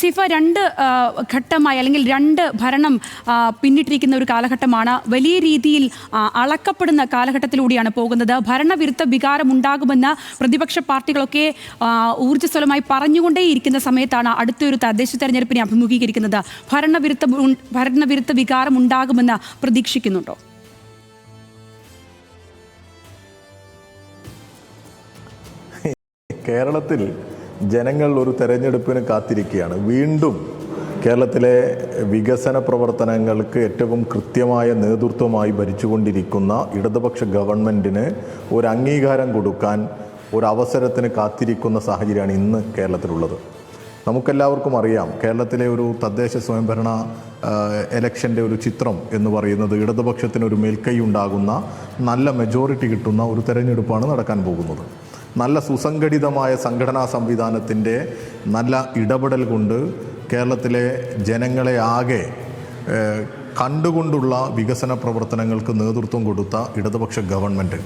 സിഫ രണ്ട് ഘട്ടമായി അല്ലെങ്കിൽ രണ്ട് ഭരണം പിന്നിട്ടിരിക്കുന്ന ഒരു കാലഘട്ടമാണ്. വലിയ രീതിയിൽ അളക്കപ്പെടുന്ന കാലഘട്ടത്തിലൂടെയാണ് പോകുന്നത്. ഭരണവിരുദ്ധ വികാരം ഉണ്ടാകുമെന്ന് പ്രതിപക്ഷ പാർട്ടികളൊക്കെ ഊർജസ്വലമായി പറഞ്ഞുകൊണ്ടേയിരിക്കുന്ന സമയത്താണ് അടുത്തൊരു തദ്ദേശ തെരഞ്ഞെടുപ്പിനെ അഭിമുഖീകരിക്കുന്നത്. ഭരണവിരുദ്ധ ഭരണവിരുദ്ധ വികാരം ഉണ്ടാകുമെന്ന് പ്രതീക്ഷിക്കുന്നുണ്ടോ? കേരളത്തിൽ ജനങ്ങൾ ഒരു തെരഞ്ഞെടുപ്പിന് കാത്തിരിക്കുകയാണ്. വീണ്ടും കേരളത്തിലെ വികസന പ്രവർത്തനങ്ങൾക്ക് ഏറ്റവും കൃത്യമായ നേതൃത്വമായി ഭരിച്ചുകൊണ്ടിരിക്കുന്ന ഇടതുപക്ഷ ഗവൺമെന്റിന് ഒരു അംഗീകാരം കൊടുക്കാൻ ഒരു അവസരത്തിന് കാത്തിരിക്കുന്ന സാഹചര്യമാണ് ഇന്ന് കേരളത്തിലുള്ളത്. നമുക്കെല്ലാവർക്കും അറിയാം കേരളത്തിലെ ഒരു തദ്ദേശ സ്വയംഭരണ എലക്ഷന്റെ ഒരു ചിത്രം എന്ന് പറയുന്നത് ഇടതുപക്ഷത്തിന് ഒരു മേൽക്കൈ ഉണ്ടാകുന്ന നല്ല മെജോറിറ്റി കിട്ടുന്ന ഒരു തെരഞ്ഞെടുപ്പാണ് നടക്കാൻ പോകുന്നത്. നല്ല സുസംഘടിതമായ സംഘടനാ സംവിധാനത്തിന്റെ നല്ല ഇടപെടൽ കൊണ്ട് കേരളത്തിലെ ജനങ്ങളെ ആകെ കണ്ടുകൊണ്ടുള്ള വികസന പ്രവർത്തനങ്ങൾക്ക് നേതൃത്വം കൊടുത്ത ഇടതുപക്ഷ ഗവൺമെന്റ്.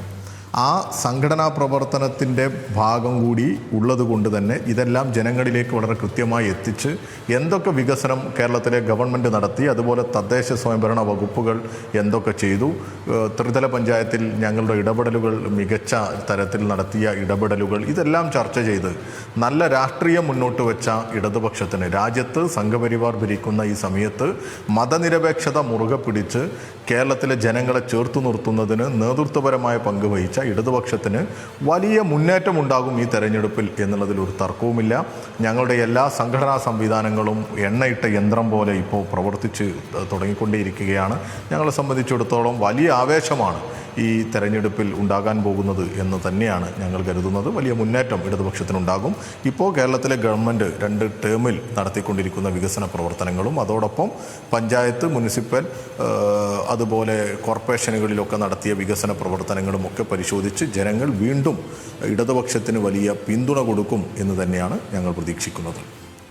ആ സംഘടനാ പ്രവർത്തനത്തിന്റെ ഭാഗം കൂടി ഉള്ളതുകൊണ്ട് തന്നെ ഇതെല്ലാം ജനങ്ങളിലേക്ക് വളരെ കൃത്യമായി എത്തിച്ച് എന്തൊക്കെ വികസനം കേരളത്തിലെ ഗവൺമെന്റ് നടത്തി അതുപോലെ തദ്ദേശ സ്വയംഭരണ വകുപ്പുകൾ എന്തൊക്കെ ചെയ്തു ത്രിതല പഞ്ചായത്തിൽ ഞങ്ങളുടെ ഇടപെടലുകൾ മികച്ച തരത്തിൽ നടത്തിയ ഇടപെടലുകൾ ഇതെല്ലാം ചർച്ച ചെയ്ത് നല്ല രാഷ്ട്രീയം മുന്നോട്ട് വെച്ച ഇടതുപക്ഷത്തിന് രാജ്യത്ത് സംഘപരിവാർ ഭരിക്കുന്ന ഈ സമയത്ത് മതനിരപേക്ഷത മുറുകെ പിടിച്ച് കേരളത്തിലെ ജനങ്ങളെ ചേർത്തു നിർത്തുന്നതിന് നേതൃത്വപരമായ പങ്ക് വഹിച്ച ഇടതുപക്ഷത്തിന് വലിയ മുന്നേറ്റം ഉണ്ടാകും ഈ തെരഞ്ഞെടുപ്പിൽ എന്നുള്ളതിൽ ഒരു തർക്കവുമില്ല. ഞങ്ങളുടെ എല്ലാ സംഘടനാ സംവിധാനങ്ങളും എണ്ണയിട്ട യന്ത്രം പോലെ ഇപ്പോൾ പ്രവർത്തിച്ച് തുടങ്ങിക്കൊണ്ടേയിരിക്കുകയാണ് ഞങ്ങളെ സംബന്ധിച്ചിടത്തോളം വലിയ ആവേശമാണ് ഈ തെരഞ്ഞെടുപ്പിൽ ഉണ്ടാകാൻ പോകുന്നത് എന്ന് തന്നെയാണ് ഞങ്ങൾ കരുതുന്നത്. വലിയ മുന്നേറ്റം ഇടതുപക്ഷത്തിനുണ്ടാകും. ഇപ്പോൾ കേരളത്തിലെ ഗവൺമെന്റ് രണ്ട് ടേമിൽ നടത്തിക്കൊണ്ടിരിക്കുന്ന വികസന പ്രവർത്തനങ്ങളും അതോടൊപ്പം പഞ്ചായത്ത് മുനിസിപ്പൽ അതുപോലെ കോർപ്പറേഷനുകളിലൊക്കെ നടത്തിയ വികസന പ്രവർത്തനങ്ങളും ഒക്കെ പരിശോധിച്ച് ജനങ്ങൾ വീണ്ടും ഇടതുപക്ഷത്തിന് വലിയ പിന്തുണ കൊടുക്കും എന്ന് തന്നെയാണ് ഞങ്ങൾ പ്രതീക്ഷിക്കുന്നത്.